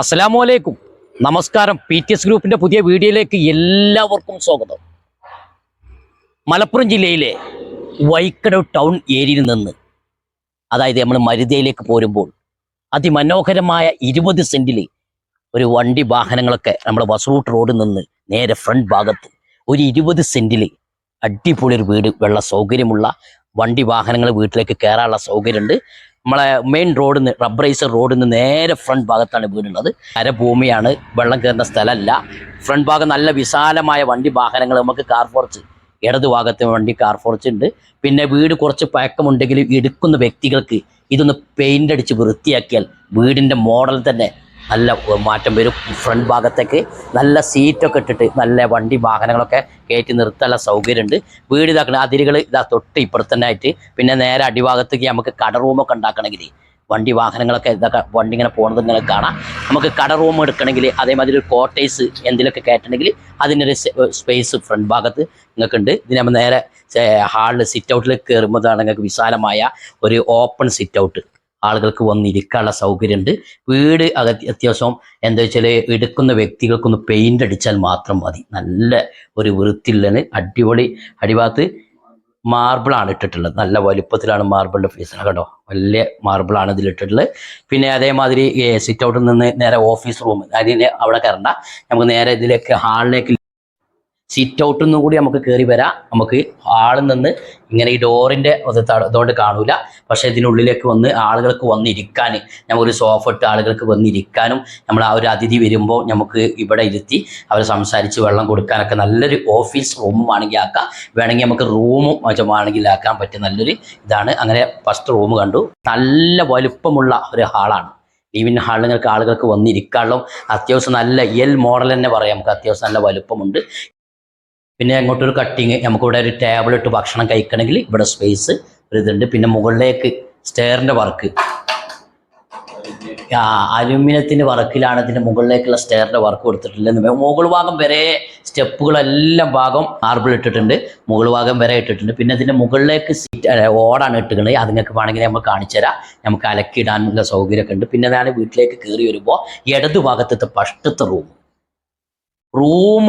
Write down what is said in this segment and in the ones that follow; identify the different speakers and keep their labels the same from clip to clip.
Speaker 1: അസ്സലാമു അലൈക്കും. നമസ്കാരം. പി ടി എസ് ഗ്രൂപ്പിന്റെ പുതിയ വീഡിയോയിലേക്ക് എല്ലാവർക്കും സ്വാഗതം. മലപ്പുറം ജില്ലയിലെ വൈക്കടവ് ടൗൺ ഏരിയയിൽ നിന്ന് അതായത് നമ്മൾ മരുതയിലേക്ക് പോരുമ്പോൾ അതിമനോഹരമായ ഇരുപത് സെന്റിൽ ഒരു വണ്ടി വാഹനങ്ങളൊക്കെ നമ്മുടെ വസൂട്ട് റോഡിൽ നിന്ന് നേരെ ഫ്രണ്ട് ഭാഗത്ത് ഒരു ഇരുപത് സെന്റിൽ അടിപൊളി ഒരു വീട് വെള്ള സൗകര്യമുള്ള വണ്ടി വാഹനങ്ങൾ വീട്ടിലേക്ക് കയറാനുള്ള സൗകര്യമുണ്ട്. നമ്മളെ മെയിൻ റോഡിൽ നിന്ന് റബ്ബറൈസർ റോഡിൽ നിന്ന് നേരെ ഫ്രണ്ട് ഭാഗത്താണ് വീടുള്ളത്. അരഭൂമിയാണ് വെള്ളം കയറുന്ന സ്ഥലമല്ല. ഫ്രണ്ട് ഭാഗം നല്ല വിശാലമായ വണ്ടി വാഹനങ്ങൾ നമുക്ക് കാർ ഫോർച്ച് ഇടതു ഭാഗത്ത് വണ്ടി കാർ ഫോർച്ച് ഉണ്ട്. പിന്നെ വീട് കുറച്ച് പഴക്കമുണ്ടെങ്കിൽ എടുക്കുന്ന വ്യക്തികൾക്ക് ഇതൊന്ന് പെയിന്റ് അടിച്ച് വൃത്തിയാക്കിയാൽ വീടിന്റെ മോഡൽ തന്നെ നല്ല മാറ്റം വരും. ഫ്രണ്ട് ഭാഗത്തേക്ക് നല്ല സീറ്റൊക്കെ ഇട്ടിട്ട് നല്ല വണ്ടി വാഹനങ്ങളൊക്കെ കയറ്റി നിർത്താനുള്ള സൗകര്യമുണ്ട്. വീട് ഇതാക്കണം അതിരുകൾ ഇതാ തൊട്ട് ഇപ്പുറത്ത് തന്നെ ആയിട്ട് പിന്നെ നേരെ അടിഭാഗത്തേക്ക് നമുക്ക് കട റൂമൊക്കെ ഉണ്ടാക്കണമെങ്കിൽ വണ്ടി വാഹനങ്ങളൊക്കെ ഇതൊക്കെ വണ്ടി ഇങ്ങനെ പോകുന്നത് ഇങ്ങനെ കാണാം. നമുക്ക് കട റൂം എടുക്കണമെങ്കിൽ അതേമാതിരി ഒരു കോട്ടേഴ്സ് എന്തിലൊക്കെ കയറ്റണമെങ്കിൽ അതിനൊരു സ്പേസ് ഫ്രണ്ട് ഭാഗത്ത് നിങ്ങൾക്കുണ്ട്. ഇതിന് നമ്മൾ നേരെ ഹാളിൽ സിറ്റ് ഔട്ടിൽ കയറുമ്പോഴാണ് നിങ്ങൾക്ക് വിശാലമായ ഒരു ഓപ്പൺ സിറ്റ് ഔട്ട് ആളുകൾക്ക് വന്നിരിക്കാനുള്ള സൗകര്യമുണ്ട്. വീട് അത്യാവശ്യം എന്താ വെച്ചാൽ എടുക്കുന്ന വ്യക്തികൾക്കൊന്ന് പെയിന്റ് അടിച്ചാൽ മാത്രം മതി. നല്ല ഒരു വൃത്തിയുള്ളതിന് അടിപൊളി അടിഭാഗത്ത് മാർബിളാണ് ഇട്ടിട്ടുള്ളത്. നല്ല വലുപ്പത്തിലാണ് മാർബിളിന്റെ ഫീസ് കേട്ടോ വലിയ മാർബിളാണ് ഇതിൽ ഇട്ടിട്ടുള്ളത്. പിന്നെ അതേമാതിരി സിറ്റ് ഔട്ടിൽ നിന്ന് നേരെ ഓഫീസ് റൂം അതിന് അവിടെ കയറണ്ട. നമുക്ക് നേരെ ഇതിലേക്ക് ഹാളിലേക്ക് സിറ്റ് ഔട്ടിൽ നിന്നും കൂടി നമുക്ക് കയറി വരാം. നമുക്ക് ആളിൽ നിന്ന് ഇങ്ങനെ ഈ ഡോറിന്റെ അതുകൊണ്ട് കാണൂല. പക്ഷേ ഇതിനുള്ളിലേക്ക് വന്ന് ആളുകൾക്ക് വന്നിരിക്കാൻ നമുക്കൊരു സോഫ ഇട്ട് ആളുകൾക്ക് വന്നിരിക്കാനും നമ്മൾ ആ ഒരു അതിഥി വരുമ്പോൾ നമുക്ക് ഇവിടെ ഇരുത്തി അവർ സംസാരിച്ച് വെള്ളം കൊടുക്കാനൊക്കെ നല്ലൊരു ഓഫീസ് റൂമും ആണെങ്കിൽ ആക്കാം. വേണമെങ്കിൽ നമുക്ക് റൂമും വേണമെങ്കിൽ ആക്കാൻ പറ്റിയ നല്ലൊരു ഇതാണ്. അങ്ങനെ ഫസ്റ്റ് റൂം കണ്ടു. നല്ല വലുപ്പമുള്ള ഒരു ഹാളാണ് ലിവിൻ ഹാളുകൾക്ക് ആളുകൾക്ക് വന്നിരിക്കാനുള്ള അത്യാവശ്യം നല്ല എൽ മോഡൽ തന്നെ പറയാം. നമുക്ക് അത്യാവശ്യം നല്ല വലുപ്പമുണ്ട്. പിന്നെ അങ്ങോട്ടൊരു കട്ടിങ് നമുക്കിവിടെ ഒരു ടേബിൾ ഇട്ട് ഭക്ഷണം കഴിക്കണമെങ്കിൽ ഇവിടെ സ്പേസ് ഇതുണ്ട്. പിന്നെ മുകളിലേക്ക് സ്റ്റെയറിന്റെ വർക്ക് ആ അലുമിനിയത്തിന്റെ വർക്കിലാണ് ഇതിന്റെ മുകളിലേക്കുള്ള സ്റ്റെയറിന്റെ വർക്ക് കൊടുത്തിട്ടുള്ളത്. മുകൾ ഭാഗം വരെ സ്റ്റെപ്പുകളെല്ലാം ഭാഗം മാർബിൾ ഇട്ടിട്ടുണ്ട്. മുകൾ ഭാഗം വരെ ഇട്ടിട്ടുണ്ട്. പിന്നെ ഇതിന്റെ മുകളിലേക്ക് സീറ്റ് ഓടാണ് ഇട്ടുന്നത് അത് നിങ്ങൾക്ക് വേണമെങ്കിൽ നമ്മൾ കാണിച്ചു തരാം. നമുക്ക് അലക്കിയിടാനുള്ള സൗകര്യമൊക്കെ ഉണ്ട്. പിന്നെ ഞാൻ വീട്ടിലേക്ക് കയറി വരുമ്പോൾ ഇടതു ഭാഗത്തത്തെ ഫസ്റ്റത്തെ റൂം റൂം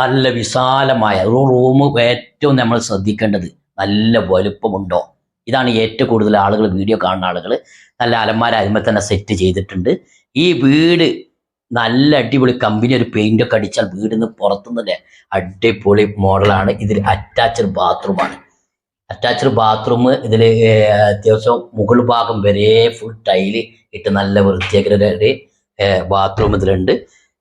Speaker 1: നല്ല വിശാലമായ ഒരു റൂം ഏറ്റവും നമ്മൾ ശ്രദ്ധിക്കേണ്ടത് നല്ല വലുപ്പമുണ്ടോ? ഇതാണ് ഏറ്റവും കൂടുതൽ ആളുകൾ വീഡിയോ കാണുന്ന ആളുകൾ നല്ല അലമാര അതിന്മേൽ തന്നെ സെറ്റ് ചെയ്തിട്ടുണ്ട്. ഈ വീട് നല്ല അടിപൊളി കമ്പനി ഒരു പെയിന്റ് ഒക്കെ അടിച്ചാൽ വീടിന്ന് പുറത്തുനിന്ന് അടിപൊളി മോഡലാണ് ഇതിൽ അറ്റാച്ച്ഡ് ബാത്റൂമാണ് അറ്റാച്ച്ഡ് ബാത്റൂം ഇതിൽ അത്യാവശ്യം മുകൾ ഭാഗം വരെ ഫുൾ ടൈൽ ഇട്ട് നല്ല വൃത്തിയാക്കുന്ന ഒരു ബാത്റൂം ഇതിലുണ്ട്.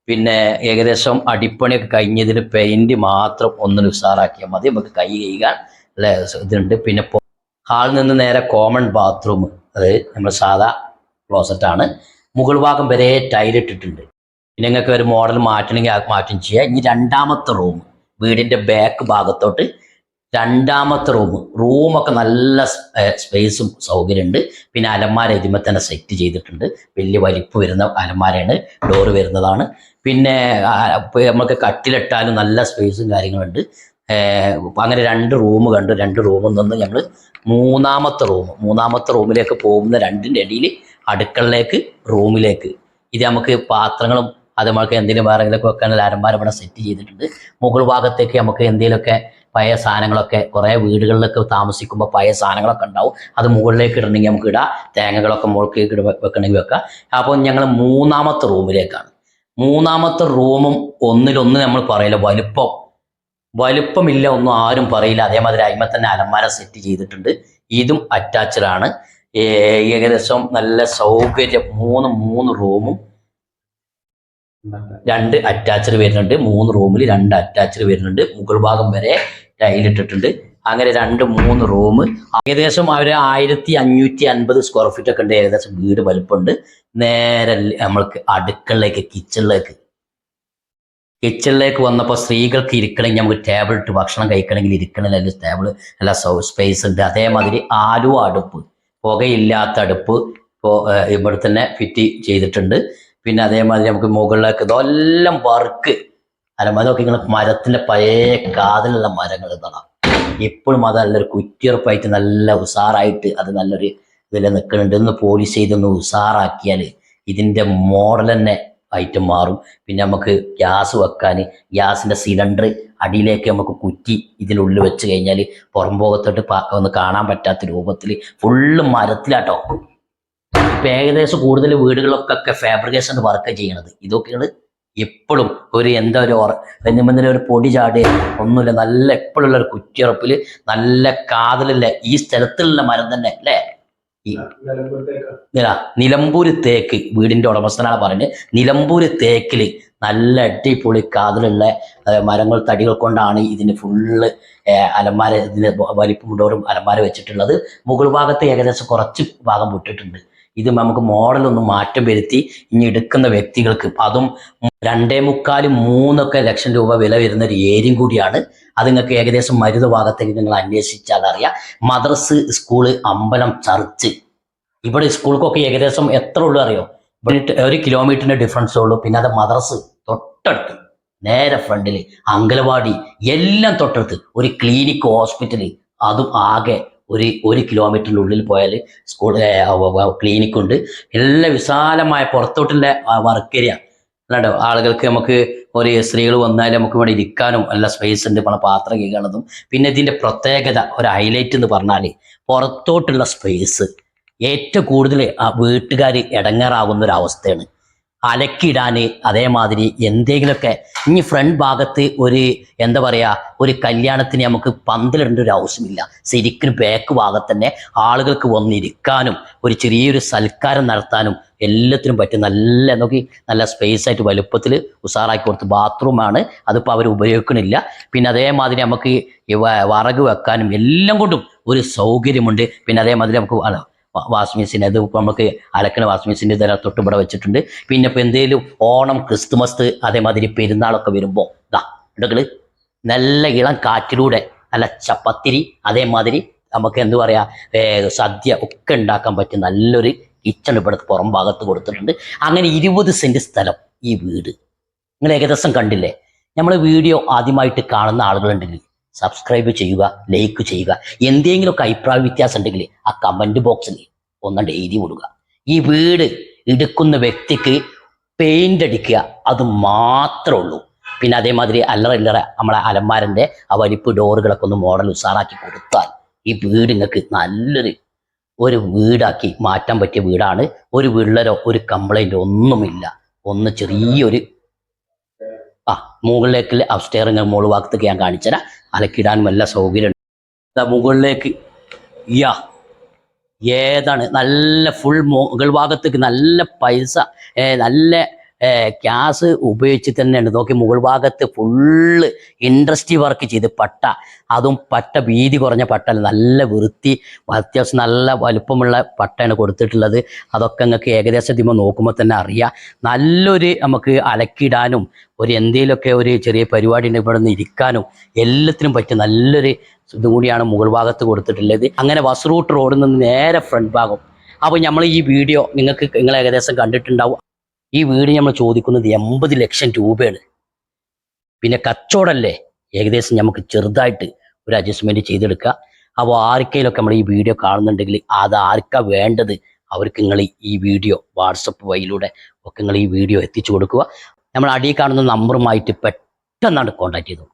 Speaker 1: പിന്നെ ഏകദേശം അടിപ്പണിയൊക്കെ കഴിഞ്ഞതിന് പെയിന്റ് മാത്രം ഒന്ന് ഉഷാറാക്കിയാൽ മതി. നമുക്ക് കൈ കഴുകാൻ ഇതുണ്ട്. പിന്നെ ഹാളിൽ നിന്ന് നേരെ കോമൺ ബാത്റൂം അത് നമ്മൾ സാധാ ക്ലോസറ്റാണ് മുകൾ ഭാഗം വരെ ടൈലിട്ടിട്ടുണ്ട് പിന്നെ നിങ്ങൾക്ക് ഒരു മോഡൽ മാറ്റണമെങ്കിൽ മാറ്റം ചെയ്യാം. ഇനി രണ്ടാമത്തെ റൂം വീടിന്റെ ബാക്ക് ഭാഗത്തോട്ട് രണ്ടാമത്തെ റൂം. റൂമൊക്കെ നല്ല സ്പേസും സൗകര്യമുണ്ട് പിന്നെ അലമാര ഇതിമേ തന്നെ സെറ്റ് ചെയ്തിട്ടുണ്ട്. വലിയ വലിപ്പ് വരുന്ന അലമാരയാണ്. ഡോറ് വരുന്നതാണ്. പിന്നെ നമുക്ക് കട്ടിലിട്ടാലും നല്ല സ്പേസും കാര്യങ്ങളുണ്ട്. അങ്ങനെ രണ്ട് റൂം കണ്ടു രണ്ട് റൂമിൽ നിന്ന് ഞങ്ങൾ മൂന്നാമത്തെ റൂം മൂന്നാമത്തെ റൂമിലേക്ക് പോകുന്ന രണ്ടിന്റെ ഇടയിൽ അടുക്കളയിലേക്ക് റൂമിലേക്ക്. ഇത് നമുക്ക് പാത്രങ്ങളും അത് നമുക്ക് എന്തെങ്കിലും വേറെ എന്തെങ്കിലുമൊക്കെ വെക്കാനുള്ള അരമ്പാരം ഇവിടെ സെറ്റ് ചെയ്തിട്ടുണ്ട്. മുകൾ ഭാഗത്തേക്ക് നമുക്ക് എന്തെങ്കിലുമൊക്കെ പഴയ സാധനങ്ങളൊക്കെ കുറേ വീടുകളിലൊക്കെ താമസിക്കുമ്പോൾ പഴയ സാധനങ്ങളൊക്കെ ഉണ്ടാവും. അത് മുകളിലേക്ക് ഇടണമെങ്കിൽ നമുക്ക് ഇടാം. തേങ്ങകളൊക്കെ മുകളിലേക്ക് ഇട വെക്കണമെങ്കിൽ വെക്കാം. അപ്പോൾ ഞങ്ങൾ മൂന്നാമത്തെ റൂമിലേക്കാണ്. മൂന്നാമത്തെ റൂമും ഒന്നിലൊന്ന് നമ്മൾ പറയില്ല വലുപ്പം. വലുപ്പമില്ല ഒന്നും ആരും പറയില്ല. അതേമാതിരി അയിമ തന്നെ അലമാര സെറ്റ് ചെയ്തിട്ടുണ്ട്. ഇതും അറ്റാച്ച്ഡ് ആണ്. ഏകദേശം നല്ല സൗകര്യം മൂന്ന് മൂന്ന് റൂമും രണ്ട് അറ്റാച്ചർ വരുന്നുണ്ട് മൂന്ന് റൂമിൽ രണ്ട് അറ്റാച്ചർ വരുന്നുണ്ട് മുകൾ ഭാഗം വരെ ടൈലിട്ടിട്ടുണ്ട് അങ്ങനെ രണ്ട് മൂന്ന് റൂം ഏകദേശം അവർ ആയിരത്തി അഞ്ഞൂറ്റി അൻപത് സ്ക്വയർ ഫീറ്റ് ഒക്കെ ഉണ്ട് ഏകദേശം വീട് വലുപ്പമുണ്ട് നേരെ നമ്മൾക്ക് അടുക്കളയിലേക്ക് കിച്ചണിലേക്ക് കിച്ചണിലേക്ക് വന്നപ്പോൾ സ്ത്രീകൾക്ക് ഇരിക്കണമെങ്കിൽ നമുക്ക് ടേബിൾ ഇട്ട് ഭക്ഷണം കഴിക്കണമെങ്കിൽ ഇരിക്കണമെങ്കിൽ ടേബിൾ നല്ല സൗ സ്പേസ് ഉണ്ട്. അതേമാതിരി ആലു അടുപ്പ് പുകയില്ലാത്ത അടുപ്പ് ഇപ്പോൾ ഇവിടെ തന്നെ ഫിറ്റ് ചെയ്തിട്ടുണ്ട്. പിന്നെ അതേമാതിരി നമുക്ക് മുകളിലേക്ക് ഇതെല്ലാം വർക്ക്. അല്ല അതൊക്കെ നിങ്ങൾ മരത്തിന്റെ പഴയ കാതിലുള്ള മരങ്ങൾ ഇതാണ് ഇപ്പോഴും അത് നല്ലൊരു കുറ്റിയുറപ്പായിട്ട് നല്ല ഉഷാറായിട്ട് അത് നല്ലൊരു ഇതിൽ നിൽക്കുന്നുണ്ട്. ഒന്ന് പോളിഷ് ചെയ്തൊന്ന് ഉഷാറാക്കിയാൽ ഇതിന്റെ മോഡൽ തന്നെ ആയിട്ട് മാറും. പിന്നെ നമുക്ക് ഗ്യാസ് വെക്കാൻ ഗ്യാസിന്റെ സിലിണ്ടർ അടിയിലേക്ക് നമുക്ക് കുറ്റി ഇതിനുള്ളിൽ വെച്ച് കഴിഞ്ഞാൽ പുറംപോകത്തോട്ട് ഒന്ന് കാണാൻ പറ്റാത്ത രൂപത്തിൽ ഫുള്ള് മരത്തിലാട്ടോ. ഇപ്പം ഏകദേശം കൂടുതൽ വീടുകളൊക്കെ ഫാബ്രിക്കേഷൻ വർക്ക് ചെയ്യണത്. ഇതൊക്കെയാണ് എപ്പോഴും ഒരു എന്താ ഒരു വെഞ്ഞുമ്പന്തിന് ഒരു പൊടി ചാടി ഒന്നുമില്ല നല്ല എപ്പോഴുള്ള ഒരു കുറ്റിയുറപ്പിൽ നല്ല കാതലില്ല ഈ സ്ഥലത്തുള്ള മരം തന്നെ അല്ലേ? നിലമ്പൂര് തേക്ക്. വീടിന്റെ ഉടമസ്ഥനാണ് പറയുന്നത് നിലമ്പൂര് തേക്കിൽ നല്ല അടിപൊളി കാതലുള്ള മരങ്ങൾ തടികൾ കൊണ്ടാണ് ഇതിന് ഫുള്ള് അലമാര ഇതിന് വലിപ്പം ഡോറും അലമാര വെച്ചിട്ടുള്ളത്. മുകൾ ഭാഗത്ത് ഏകദേശം കുറച്ച് ഭാഗം വിട്ടിട്ടുണ്ട്. ഇത് നമുക്ക് മോഡലൊന്ന് മാറ്റം വരുത്തി ഇനി എടുക്കുന്ന വ്യക്തികൾക്ക്. ഇപ്പം അതും രണ്ടേ മുക്കാലും മൂന്നൊക്കെ ലക്ഷം രൂപ വില വരുന്ന ഒരു ഏരിയും കൂടിയാണ്. അത് നിങ്ങൾക്ക് ഏകദേശം മരുത ഭാഗത്തേക്ക് നിങ്ങൾ അന്വേഷിച്ചാൽ അറിയാം മദ്രസ് സ്കൂൾ അമ്പലം ചർച്ച് ഇവിടെ സ്കൂൾക്കൊക്കെ ഏകദേശം എത്ര ഉള്ളു അറിയോ? ഒരു കിലോമീറ്ററിന്റെ ഡിഫറൻസ് ഉള്ളൂ. പിന്നെ അത് മദ്രസ് തൊട്ടടുത്ത് നേരെ ഫ്രണ്ടിൽ അങ്കലവാടി എല്ലാം തൊട്ടടുത്ത്. ഒരു ക്ലിനിക്ക് ഹോസ്പിറ്റൽ അതും ആകെ ഒരു ഒരു കിലോമീറ്ററിനുള്ളിൽ പോയാൽ സ്കൂൾ ക്ലിനിക്ക് ഉണ്ട്. എല്ലാം വിശാലമായ പുറത്തോട്ടുള്ള വർക്ക് ഏരിയ അല്ലാണ്ട് ആളുകൾക്ക് നമുക്ക് ഒരു സ്ത്രീകൾ വന്നാൽ നമുക്ക് ഇവിടെ ഇരിക്കാനും നല്ല സ്പേസ് ഉണ്ട് പല പാത്രം കഴുകണതും പിന്നെ ഇതിന്റെ പ്രത്യേകത ഒരു ഹൈലൈറ്റ് എന്ന് പറഞ്ഞാൽ പുറത്തോട്ടുള്ള സ്പേസ് ഏറ്റവും കൂടുതൽ ആ വീട്ടുകാർ ഇടങ്ങാറാകുന്ന ഒരു അവസ്ഥയാണ്. അലക്കിടാന് അതേമാതിരി എന്തെങ്കിലുമൊക്കെ. ഇനി ഫ്രണ്ട് ഭാഗത്ത് ഒരു എന്താ പറയുക ഒരു കല്യാണത്തിന് നമുക്ക് പന്തലിടേണ്ട ഒരു ആവശ്യമില്ല. ശരിക്കും ബാക്ക് ഭാഗത്ത് തന്നെ ആളുകൾക്ക് വന്നിരിക്കാനും ഒരു ചെറിയൊരു സൽക്കാരം നടത്താനും എല്ലാത്തിനും പറ്റും. നല്ല നോക്കി നല്ല സ്പേസ് ആയിട്ട് വലുപ്പത്തിൽ ഉഷാറാക്കി കൊടുത്ത് ബാത്റൂമാണ് അതിപ്പോൾ അവർ ഉപയോഗിക്കണില്ല. പിന്നെ അതേമാതിരി നമുക്ക് വറക് വെക്കാനും എല്ലാം കൊണ്ടും ഒരു സൗകര്യമുണ്ട്. പിന്നെ അതേമാതിരി നമുക്ക് അല്ല, വാ- വാഷിംഗ് മെഷീൻ അത് ഇപ്പോൾ നമുക്ക് അലക്കണ വാഷിംഗ് മെഷീന്റെ ഇതെല്ലാം തൊട്ട് ഇവിടെ വെച്ചിട്ടുണ്ട്. പിന്നെ ഇപ്പോൾ എന്തേലും ഓണം ക്രിസ്തുമസ് അതേമാതിരി പെരുന്നാളൊക്കെ വരുമ്പോൾ ഇതാ ഇടകൾ നല്ല ഇളം കാറ്റിലൂടെ നല്ല ചപ്പത്തിരി അതേമാതിരി നമുക്ക് എന്ത് പറയാ സദ്യ ഒക്കെ ഉണ്ടാക്കാൻ പറ്റിയ നല്ലൊരു കിച്ചൺ ഇവിടെ പുറം ഭാഗത്ത് കൊടുത്തിട്ടുണ്ട്. അങ്ങനെ ഇരുപത് സെന്റ് സ്ഥലം ഈ വീട്. നിങ്ങൾ ഏകദേശം കണ്ടില്ലേ? നമ്മൾ വീഡിയോ ആദ്യമായിട്ട് കാണുന്ന ആളുകളുണ്ടെങ്കിൽ സബ്സ്ക്രൈബ് ചെയ്യുക ലൈക്ക് ചെയ്യുക. എന്തെങ്കിലുമൊക്കെ അഭിപ്രായ വ്യത്യാസം ഉണ്ടെങ്കിൽ ആ കമന്റ് ബോക്സിൽ ഒന്ന് എഴുതി കൊടുക്കുക ഈ വീട് എടുക്കുന്ന വ്യക്തിക്ക് പെയിന്റ് അടിക്കുക അത് മാത്രമേ ഉള്ളൂ. പിന്നെ അതേമാതിരി അല്ലറ ഇല്ലറ നമ്മളെ അലമാരന്റെ ആ വലിപ്പ് ഡോറുകളൊക്കെ ഒന്ന് മോഡൽ ഉഷാറാക്കി കൊടുത്താൽ ഈ വീട് നിങ്ങൾക്ക് നല്ലൊരു ഒരു വീടാക്കി മാറ്റാൻ പറ്റിയ വീടാണ്. ഒരു വിള്ളലോ ഒരു കംപ്ലൈന്റോ ഒന്നുമില്ല. ഒന്ന് ചെറിയൊരു ആ മുകളിലേക്ക് അപ്സ്റ്റെയറിങ് മുകൾ ഭാഗത്തേക്ക് ഞാൻ കാണിച്ചുതരാം. അലക്കിടാനും നല്ല സൗകര്യം ഇതാ മുകളിലേക്ക്. യാ. ഏതാണ്? നല്ല ഫുൾ മുകൾ ഭാഗത്തേക്ക് നല്ല പൈസ നല്ല ക്യാസ് ഉപയോഗിച്ച് തന്നെയാണ്. നോക്കി മുകൾ ഭാഗത്ത് ഫുള്ള് ഇൻഡസ്ട്രി വർക്ക് ചെയ്ത് പട്ട. അതും പട്ട വീതി കുറഞ്ഞ പട്ടല്ല നല്ല വൃത്തി അത്യാവശ്യം നല്ല വലുപ്പമുള്ള പട്ടയാണ് കൊടുത്തിട്ടുള്ളത്. അതൊക്കെ നിങ്ങൾക്ക് ഏകദേശം ഇതിമ്പോൾ നോക്കുമ്പോൾ തന്നെ അറിയാം. നല്ലൊരു നമുക്ക് അലക്കിടാനും ഒരു എന്തെങ്കിലുമൊക്കെ ഒരു ചെറിയ പരിപാടി ഇവിടെ നിന്ന് ഇരിക്കാനും എല്ലാത്തിനും പറ്റിയ നല്ലൊരു ഇതും കൂടിയാണ് മുകൾ ഭാഗത്ത് കൊടുത്തിട്ടുള്ളത്. അങ്ങനെ വസ്റൂട്ട് റോഡിൽ നിന്ന് നേരെ ഫ്രണ്ട് ഭാഗം. അപ്പോൾ നമ്മൾ ഈ വീഡിയോ നിങ്ങൾക്ക് നിങ്ങൾ ഏകദേശം കണ്ടിട്ടുണ്ടാവും. ഈ വീട് നമ്മൾ ചോദിക്കുന്നത് എൺപത് ലക്ഷം രൂപയാണ്. പിന്നെ കച്ചവടമല്ലേ? ഏകദേശം നമുക്ക് ചെറുതായിട്ട് ഒരു അഡ്ജസ്റ്റ്മെന്റ് ചെയ്തെടുക്കുക അപ്പോൾ ആർക്കെങ്കിലൊക്കെ നമ്മൾ ഈ വീഡിയോ കാണുന്നുണ്ടെങ്കിൽ അത് ആർക്കാ വേണ്ടത് അവർക്ക് നിങ്ങൾ ഈ വീഡിയോ വാട്സപ്പ് വഴിയിലൂടെ ഒക്കെ നിങ്ങൾ ഈ വീഡിയോ എത്തിച്ചു കൊടുക്കുക. നമ്മൾ അടിയിൽ കാണുന്ന നമ്പറുമായിട്ട് പെട്ടെന്നാണ് കോൺടാക്ട് ചെയ്തു